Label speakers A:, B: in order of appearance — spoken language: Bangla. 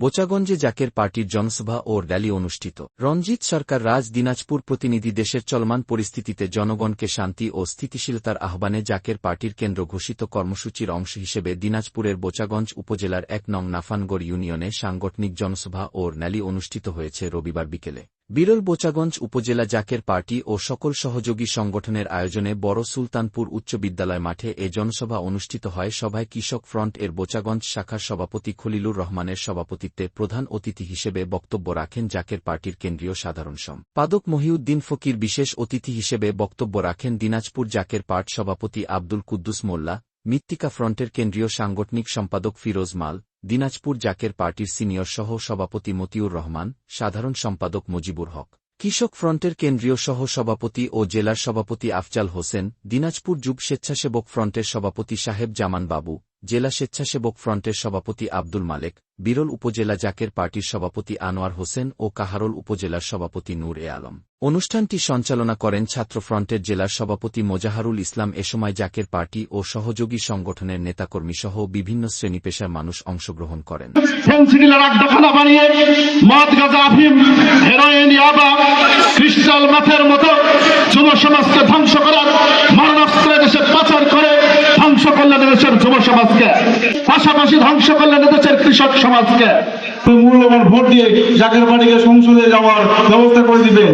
A: বোচাগঞ্জে জাকের পার্টির জনসভা ও র্যালি অনুষ্ঠিত। রঞ্জিত সরকার রাজ দিনাজপুর প্রতিনিধি দেশের চলমান পরিস্থিতিতে জনগণকে শান্তি ও স্থিতিশীলতার আহ্বানে জাকের পার্টির কেন্দ্র ঘোষিত কর্মসূচির অংশ হিসেবে দিনাজপুরের বোচাগঞ্জ উপজেলার এক নং নাফানগড় ইউনিয়নে সাংগঠনিক জনসভা ও র্যালি অনুষ্ঠিত হয়েছে রবিবার বিকেলে। বিরল বোচাগঞ্জ উপজেলা জাকের পার্টি ও সকল সহযোগী সংগঠনের আয়োজনে বড় সুলতানপুর উচ্চ বিদ্যালয় মাঠে এ জনসভা অনুষ্ঠিত হয়। সভায় কৃষক ফ্রন্ট এর বোচাগঞ্জ শাখার সভাপতি খলিলুর রহমানের সভাপতিত্বে প্রধান অতিথি হিসেবে বক্তব্য রাখেন জাকের পার্টির কেন্দ্রীয় সাধারণ সম্পাদক মহিউদ্দিন ফকির বিশেষ অতিথি হিসেবে বক্তব্য রাখেন দিনাজপুর জাকের পার্ট সভাপতি আব্দুল কুদ্দুস মোল্লা, মৃত্তিকা ফ্রন্টের কেন্দ্রীয় সাংগঠনিক সম্পাদক ফিরোজ মাল দিনাজপুর জাকের পার্টির সিনিয়র সহ সভাপতি মতিউর রহমান, সাধারণ সম্পাদক মুজিবুর হক, কৃষক ফ্রন্টের কেন্দ্রীয় সহ সভাপতি ও জেলার সভাপতি আফজাল হোসেন, দিনাজপুর যুব স্বেচ্ছাসেবক ফ্রন্টের সভাপতি সাহেব জামান বাবু জেলা স্বেচ্ছাসেবক ফ্রন্টের সভাপতি আব্দুল মালেক, বিরল উপজেলা জাকের পার্টির সভাপতি আনোয়ার হোসেন ও কাহারোল উপজেলার সভাপতি নূর এ আলম। অনুষ্ঠানটি সঞ্চালনা করেন ছাত্র ফ্রন্টের জেলার সভাপতি মোজাহারুল ইসলাম এ সময় জাকের পার্টি ও সহযোগী সংগঠনের নেতাকর্মী সহ বিভিন্ন শ্রেণি পেশার মানুষ অংশগ্রহণ করেন।
B: ধ্বংস করার মারণাস্ত্র দেশে পাচার করে ধ্বংস করলেন দেশের যুব সমাজকে, পাশাপাশি ধ্বংস করলেন দেশের কৃষক সমাজকে।
C: মূল্যবান ভোট দিয়ে জাকের বাড়িকে সংসদে যাওয়ার ব্যবস্থা করে দিবেন।